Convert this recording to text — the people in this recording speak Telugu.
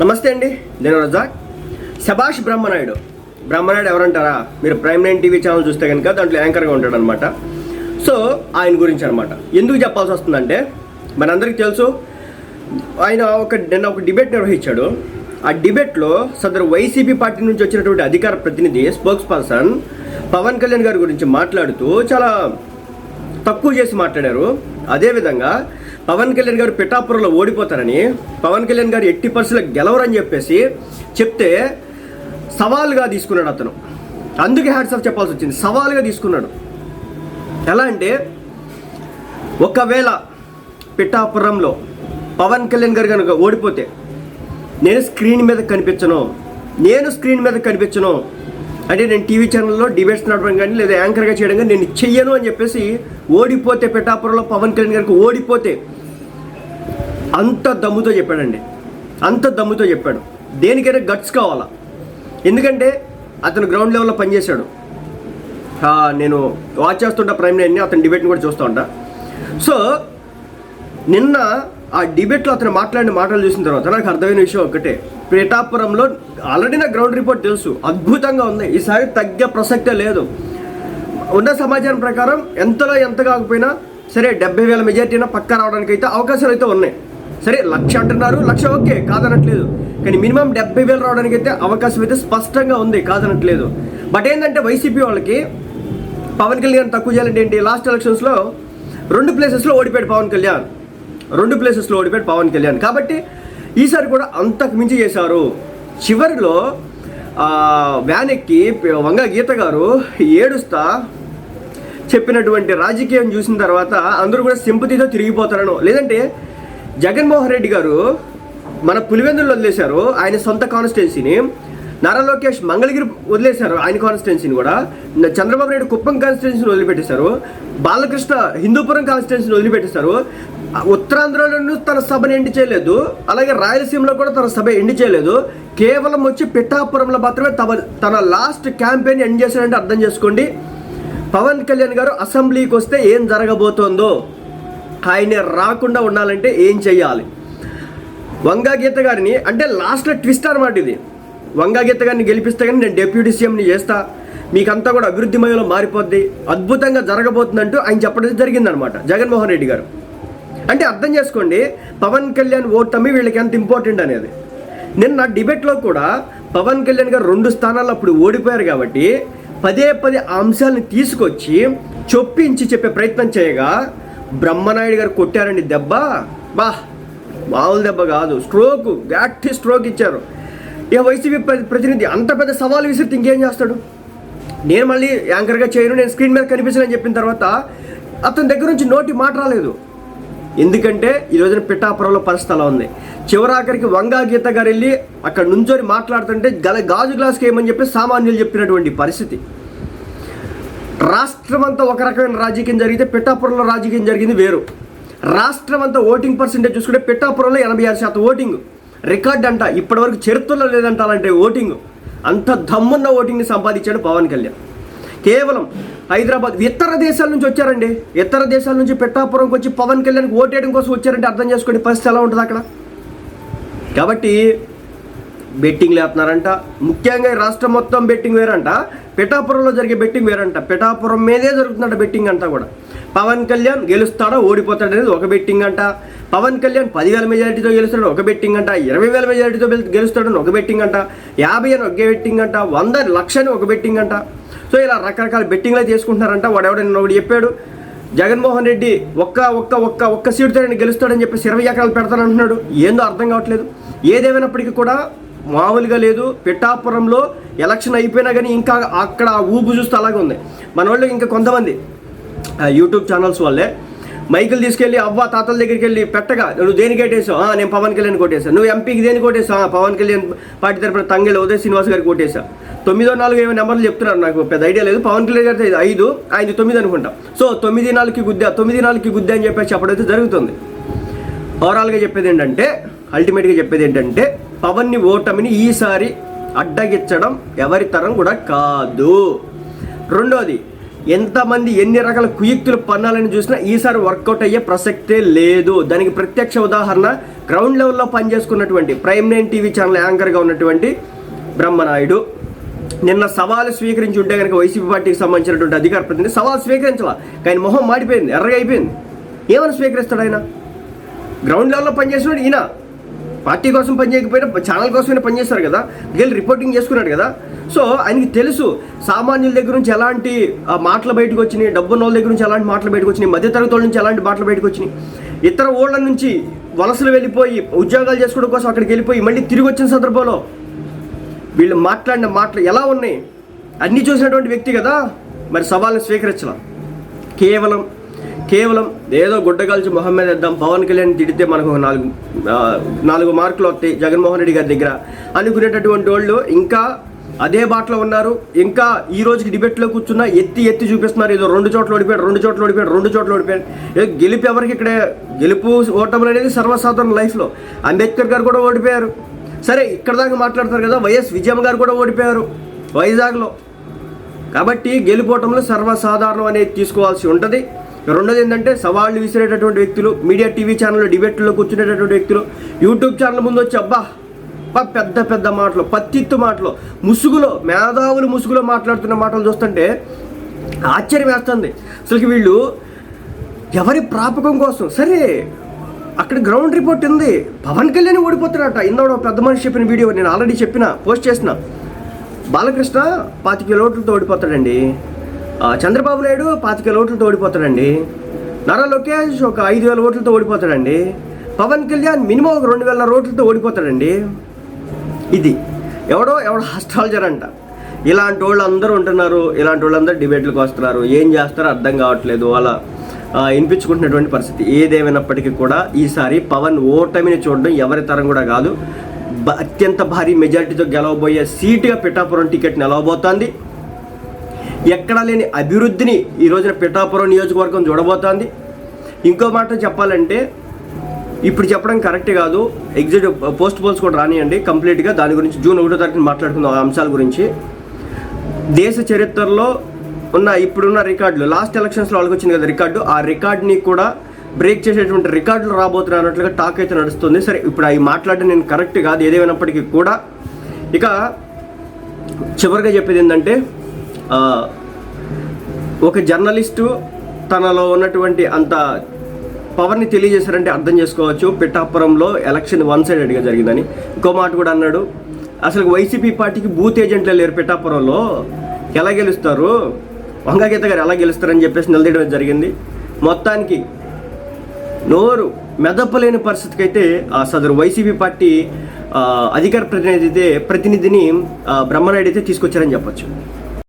నమస్తే అండి నేను రజాక్. శభాష్ బ్రహ్మనాయుడు. బ్రహ్మనాయుడు ఎవరంటారా? మీరు ప్రైమ్ నైన్ టీవీ ఛానల్ చూస్తే కనుక దాంట్లో యాంకర్గా ఉంటాడు అనమాట సో ఆయన గురించి అనమాట ఎందుకు చెప్పాల్సి వస్తుందంటే మనందరికీ తెలుసు ఆయన ఒక నిన్న ఒక డిబేట్ నిర్వహించాడు. ఆ డిబేట్లో సదరు వైసీపీ పార్టీ నుంచి వచ్చినటువంటి అధికార ప్రతినిధి స్పోక్స్ పర్సన్ పవన్ కళ్యాణ్ గారి గురించి మాట్లాడుతూ చాలా తక్కువ చేసి మాట్లాడారు. అదేవిధంగా పవన్ కళ్యాణ్ గారు పిఠాపురంలో ఓడిపోతారని పవన్ కళ్యాణ్ గారు ఎట్టి పరిస్థితుల్లో గెలవరని చెప్పేసి చెప్తే సవాలుగా తీసుకున్నాడు అతను. అందుకే హ్యాట్స్ ఆఫ్ చెప్పాల్సి వచ్చింది. సవాలుగా తీసుకున్నాడు. ఎలా అంటే ఒకవేళ పిఠాపురంలో పవన్ కళ్యాణ్ గారు కనుక ఓడిపోతే నేను స్క్రీన్ మీద కనిపించను. నేను స్క్రీన్ మీద కనిపించను. అంటే నేను టీవీ ఛానల్లో డిబేట్స్ నడపడం కానీ లేదా యాంకర్గా చేయడం కానీ నేను చెయ్యను అని చెప్పేసి ఓడిపోతే పిఠాపురంలో పవన్ కళ్యాణ్ గారికి ఓడిపోతే అంత దమ్ముతో చెప్పాడండి. అంత దమ్ముతో చెప్పాడు. దేనికైనా గట్స్ కావాలా? ఎందుకంటే అతను గ్రౌండ్ లెవెల్లో పనిచేశాడు. నేను వాచ్ చేస్తుంటా ప్రైమ్ నైన్ని అతని డిబేట్ని కూడా చూస్తూ ఉంటా. సో నిన్న ఆ డిబేట్లో అతను మాట్లాడిన మాటలు చూసిన తర్వాత నాకు అర్థమైన విషయం ఒకటే. పిఠాపురంలో ఆల్రెడీ నా గ్రౌండ్ రిపోర్ట్ తెలుసు. అద్భుతంగా ఉంది. ఈసారి తగ్గే ప్రసక్తే లేదు. ఉన్న సమాచారం ప్రకారం ఎంతలో ఎంత కాకపోయినా సరే డెబ్బై వేల మెజార్టీనా పక్క రావడానికి అయితే అవకాశాలు అయితే ఉన్నాయి. సరే లక్ష అంటున్నారు. లక్ష ఓకే కాదనట్లేదు. కానీ మినిమం డెబ్బై వేలు రావడానికి అయితే అవకాశం అయితే స్పష్టంగా ఉంది కాదనట్లేదు. బట్ ఏంటంటే వైసీపీ వాళ్ళకి పవన్ కళ్యాణ్ తక్కువ చేయాలంటే ఏంటి? లాస్ట్ ఎలక్షన్స్లో రెండు ప్లేసెస్లో ఓడిపోయాడు పవన్ కళ్యాణ్. రెండు ప్లేసెస్లో ఓడిపోయాడు పవన్ కళ్యాణ్. కాబట్టి ఈసారి కూడా అంతకు మించి చేశారు. చివరిలో వ్యాన్ ఎక్కి వంగ గీత గారు ఏడుస్తా చెప్పినటువంటి రాజకీయం చూసిన తర్వాత అందరూ కూడా సింపతితో తిరిగిపోతారను. లేదంటే జగన్మోహన్ రెడ్డి గారు మన పులివెందులు వదిలేశారు. ఆయన సొంత కాన్స్టిట్యున్సీని నారా లోకేష్ మంగళగిరి వదిలేశారు ఆయన కాన్స్టిట్యున్సీని కూడా. చంద్రబాబు నాయుడు కుప్పం కాన్స్టిట్యున్సీని వదిలిపెట్టేశారు. బాలకృష్ణ హిందూపురం కాన్స్టిట్యున్సీని వదిలిపెట్టేశారు. ఆ ఉత్తరాంధ్రలోనూ తన సభను ఎండి చేయలేదు. అలాగే రాయలసీమలో కూడా తన సభ ఎండి చేయలేదు. కేవలం వచ్చి పిఠాపురంలో మాత్రమే తమ తన లాస్ట్ క్యాంపెయిన్ ఎండ్ చేశాడంటే అర్థం చేసుకోండి. పవన్ కళ్యాణ్ గారు అసెంబ్లీకి వస్తే ఏం జరగబోతోందో ఆయన రాకుండా ఉండాలంటే ఏం చేయాలి వంగా గీత గారిని అంటే లాస్ట్లో ట్విస్ట్ అనమాట ఇది. వంగా గీత గారిని గెలిపిస్తే కానీ నేను డెప్యూటీ సీఎంని చేస్తా. మీకంతా కూడా అభివృద్ధిమయంలో మారిపోద్ది. అద్భుతంగా జరగబోతుందంటూ ఆయన చెప్పడం జరిగిందనమాట జగన్మోహన్ రెడ్డి గారు. అంటే అర్థం చేసుకోండి పవన్ కళ్యాణ్ ఓటమి వీళ్ళకి ఎంత ఇంపార్టెంట్ అనేది. నిన్న డిబేట్లో కూడా పవన్ కళ్యాణ్ గారు రెండు స్థానాల్లో అప్పుడు ఓడిపోయారు కాబట్టి పదే పదే అంశాలను తీసుకొచ్చి చొప్పించి చెప్పే ప్రయత్నం చేయగా బ్రహ్మనాయుడు గారు కొట్టారండి దెబ్బ. బా మామూలు దెబ్బ కాదు. స్ట్రోక్ గట్టి స్ట్రోక్ ఇచ్చారు. ఏ వైసీపీ ప్రతినిధి అంత పెద్ద సవాలు విసిరితే ఇంకేం చేస్తాడు? నేను మళ్ళీ యాంకర్గా చేయను నేను స్క్రీన్ మీద కనిపించనని చెప్పిన తర్వాత అతని దగ్గర నుంచి నోటి మాట రాలేదు. ఎందుకంటే ఈ రోజున పిఠాపురంలో పరిస్థితి అలా ఉంది. చివరాఖరికి వంగా గీత గారు వెళ్ళి అక్కడ నుంచొని మాట్లాడుతుంటే గల గాజు గ్లాస్కి ఏమని చెప్పి సామాన్యులు చెప్పినటువంటి పరిస్థితి. రాష్ట్రం అంతా ఒక రకమైన రాజకీయం జరిగితే పిఠాపురంలో రాజకీయం జరిగింది వేరు. రాష్ట్రం అంతా ఓటింగ్ పర్సెంటేజ్ చూసుకుంటే పిఠాపురంలో ఎనభై ఆరు శాతం ఓటింగ్. రికార్డ్ అంట. ఇప్పటివరకు చరిత్రలో లేదంట అలాంటి ఓటింగ్. అంత దమ్మున్న ఓటింగ్ని సంపాదించాడు పవన్ కళ్యాణ్. కేవలం హైదరాబాద్ ఇతర దేశాల నుంచి వచ్చారండి. ఇతర దేశాల నుంచి పెట్టాపురంకి వచ్చి పవన్ కళ్యాణ్కి ఓటేయడం కోసం వచ్చారంటే అర్థం చేసుకోండి పరిస్థితి ఎలా ఉంటుంది అక్కడ? కాబట్టి బెట్టింగ్ లేపుతున్నారంట. ముఖ్యంగా రాష్ట్రం మొత్తం బెట్టింగ్ వేరంట. పిఠాపురంలో జరిగే బెట్టింగ్ వేరంట. పిఠాపురం మీదే జరుగుతుందంట బెట్టింగ్ అంతా కూడా. పవన్ కళ్యాణ్ గెలుస్తాడా ఓడిపోతాడు అనేది ఒక బెట్టింగ్ అంట. పవన్ కళ్యాణ్ పదివేల మెజారిటీతో గెలుస్తాడు ఒక బెట్టింగ్ అంట. ఇరవై వేల మెజారిటీతో గెలుస్తాడని ఒక బెట్టింగ్ అంట. యాభై అని ఒక బెట్టింగ్ అంట. వంద లక్షని ఒక బెట్టింగ్ అంట. సో ఇలా రకరకాల బెట్టింగ్లు అయితే చేసుకుంటున్నారంట. వాడెవడని నిన్న ఒకటి చెప్పాడు జగన్మోహన్ రెడ్డి ఒక్క ఒక్క ఒక్క ఒక్క సీటుతో ఆయన గెలుస్తాడని చెప్పేసి ఇరవై ఎకరాలు పెడతానంటున్నాడు. ఏందో అర్థం కావట్లేదు. ఏదేమైనప్పటికీ కూడా మామూలుగా లేదు. పిఠాపురంలో ఎలక్షన్ అయిపోయినా కానీ ఇంకా అక్కడ ఆ ఊపు చూస్తే అలాగే ఉంది. మన వాళ్ళు ఇంకా కొంతమంది ఆ యూట్యూబ్ ఛానల్స్ వాళ్ళే మైకులు తీసుకెళ్ళి అవ్వ తాతల దగ్గరికి వెళ్ళి పెట్టగా నువ్వు దేనికి కొట్టేసావు "ఆ, నేను పవన్ కళ్యాణ్ కొట్టేశాను నువ్వు ఎంపీకి దేనికి కొట్టేసావు పవన్ కళ్యాణ్ పార్టీ తరపున తంగెళ్ళ ఉదయ్ శ్రీనివాస్ గారికి కొట్టేశా తొమ్మిదో నాలుగు ఏమో నెంబర్లు చెప్తున్నారు నాకు పెద్ద ఐడియా లేదు. పవన్ కళ్యాణ్ గారి ఐదు ఆయన తొమ్మిది అనుకుంటా. సో తొమ్మిది నాలుగుకి గుద్దా తొమ్మిది నాలుగుకి గుద్దా అని చెప్పేసి చెప్పడైతే జరుగుతుంది. ఓవరాల్గా చెప్పేది ఏంటంటే అల్టిమేట్గా చెప్పేది ఏంటంటే పవన్ని ఓటమిని ఈసారి అడ్డగించడం ఎవరి తరం కూడా కాదు. రెండోది ఎంతమంది ఎన్ని రకాల కుయుక్తులు పన్నాలని చూసినా ఈసారి వర్కౌట్ అయ్యే ప్రసక్తే లేదు. దానికి ప్రత్యక్ష ఉదాహరణ గ్రౌండ్ లెవెల్లో పనిచేసుకున్నటువంటి ప్రైమ్ నైన్ టీవీ ఛానల్ యాంకర్గా ఉన్నటువంటి బ్రహ్మనాయుడు. నిన్న సవాలు స్వీకరించి ఉంటే కనుక వైసీపీ పార్టీకి సంబంధించినటువంటి అధికార ప్రతినిధి సవాలు స్వీకరించాల కానీ మొహం మాడిపోయింది ఎర్రగా అయిపోయింది. ఏమని స్వీకరిస్తాడు ఆయన? గ్రౌండ్ లెవెల్లో పనిచేసినాడు ఈయన. పార్టీ కోసం పనిచేయకపోయినా ఛానల్ కోసమైనా పనిచేస్తారు కదా. వెళ్ళి రిపోర్టింగ్ చేసుకున్నాడు కదా. సో ఆయనకి తెలుసు సామాన్యుల దగ్గర నుంచి ఎలాంటి మాటలు బయటకు వచ్చినాయి డబ్బున్న వాళ్ళ దగ్గర నుంచి ఎలాంటి మాటలు బయటకు వచ్చినాయి మధ్యతరగతి వాళ్ళ నుంచి ఎలాంటి మాటలు బయటకు వచ్చినాయి. ఇతర ఊళ్ళ నుంచి వలసలు వెళ్ళిపోయి ఉద్యోగాలు చేసుకోవడం కోసం అక్కడికి వెళ్ళిపోయి మళ్ళీ తిరిగి వచ్చిన సందర్భంలో వీళ్ళు మాట్లాడిన మాటలు ఎలా ఉన్నాయి? అన్నీ చూసినటువంటి వ్యక్తి కదా. మరి సవాల్ని స్వీకరించలా. కేవలం కేవలం ఏదో గుడ్డగాల్చి మొహం మీద వేద్దాం. పవన్ కళ్యాణ్ తిడితే మనకు ఒక నాలుగు నాలుగు మార్కులు వస్తాయి జగన్మోహన్ రెడ్డి గారి దగ్గర. అనుకునేటటువంటి వాళ్ళు ఇంకా అదే బాటలో ఉన్నారు. ఇంకా ఈ రోజుకి డిబేట్లో కూర్చున్నా ఎత్తి ఎత్తి చూపిస్తున్నారు. ఏదో రెండు చోట్ల ఓడిపోయాడు రెండు చోట్ల ఓడిపోయాడు రెండు చోట్ల ఓడిపోయాడు. గెలుపు ఎవరికి ఇక్కడే? గెలుపు ఓటములు అనేది సర్వసాధారణ లైఫ్లో. అంబేద్కర్ గారు కూడా ఓడిపోయారు. సరే ఇక్కడ దాకా మాట్లాడతారు కదా వైఎస్ విజయమ్మ గారు కూడా ఓడిపోయారు వైజాగ్లో. కాబట్టి గెలుపోవటంలో సర్వసాధారణం అనేది తీసుకోవాల్సి ఉంటుంది. రెండోది ఏంటంటే సవాళ్ళు విసిరేటటువంటి వ్యక్తులు మీడియా టీవీ ఛానల్లో డిబేట్లో కూర్చునేటటువంటి వ్యక్తులు. యూట్యూబ్ ఛానల్ ముందు వచ్చి అబ్బా అబ్బా పెద్ద పెద్ద మాటలు పత్తిత్తు మాటలు ముసుగులో మేధావులు ముసుగులో మాట్లాడుతున్న మాటలు చూస్తుంటే ఆశ్చర్యం వేస్తుంది. అసలుకి వీళ్ళు ఎవరి ప్రాపకం కోసం? సరే అక్కడ గ్రౌండ్ రిపోర్ట్ ఉంది. పవన్ కళ్యాణ్ ఓడిపోతాడట ఇందోడ పెద్ద మనిషి చెప్పిన వీడియో నేను ఆల్రెడీ చెప్పిన పోస్ట్ చేసిన. బాలకృష్ణ పాతిక ఓట్లతో ఓడిపోతాడండి. చంద్రబాబు నాయుడు పాతిక ఓట్లతో ఓడిపోతాడండి. నారా లోకేష్ ఒక ఐదు వేల ఓట్లతో ఓడిపోతాడండి. పవన్ కళ్యాణ్ మినిమం ఒక రెండు వేల ఓట్లతో ఓడిపోతాడండి. ఇది ఎవడో ఎవడో హాస్ట్రాలజర్ అంట. ఇలాంటి వాళ్ళు అందరూ ఉంటున్నారు ఇలాంటి వాళ్ళందరూ డిబేట్లకు వస్తున్నారు. ఏం చేస్తారో అర్థం కావట్లేదు. అలా వినిపించుకుంటున్నటువంటి పరిస్థితి ఏదేమైనప్పటికీ కూడా ఈసారి పవన్ ఓటమిని చూడడం ఎవరి తరం కూడా కాదు. అత్యంత భారీ మెజారిటీతో గెలవబోయే సీటుగా పిఠాపురం టికెట్ నిలవబోతోంది. ఎక్కడా లేని అభివృద్ధిని ఈ రోజున పిఠాపురం నియోజకవర్గం చూడబోతోంది. ఇంకో మాట చెప్పాలంటే ఇప్పుడు చెప్పడం కరెక్ట్ కాదు. ఎగ్జిట్ పోస్ట్ పోల్స్ కూడా రానియండి కంప్లీట్గా. దాని గురించి జూన్ ఒకటో తారీఖున మాట్లాడుకుందాం అంశాల గురించి. దేశ చరిత్రలో ఉన్న ఇప్పుడున్న రికార్డులు లాస్ట్ ఎలక్షన్స్లో వాళ్ళకి వచ్చింది కదా రికార్డు ఆ రికార్డ్ని కూడా బ్రేక్ చేసేటువంటి రికార్డులు రాబోతున్నాయి అన్నట్లుగా టాక్ అయితే నడుస్తుంది. సరే ఇప్పుడు అవి మాట్లాడడం నేను కరెక్ట్ కాదు. ఏదేమైనప్పటికీ కూడా ఇక చివరిగా చెప్పేది ఏంటంటే ఒక జర్నలిస్టు తనలో ఉన్నటువంటి అంత పవర్ని తెలియజేశారంటే అర్థం చేసుకోవచ్చు. పిఠాపురంలో ఎలక్షన్ వన్ సైడెడ్గా జరిగిందని. ఇంకో మాట కూడా అన్నాడు. అసలు వైసీపీ పార్టీకి బూత్ ఏజెంట్లే లేరు పిఠాపురంలో. ఎలా గెలుస్తారు? వంగగీత గారు ఎలా గెలుస్తారని చెప్పేసి నిలదీయడం జరిగింది. మొత్తానికి నోరు మెదపలేని పరిస్థితికి అయితే ఆ సదరు వైసీపీ పార్టీ అధికార ప్రతినిధి అయితే ప్రతినిధిని బ్రహ్మనాయుడు అయితే తీసుకొచ్చారని చెప్పొచ్చు.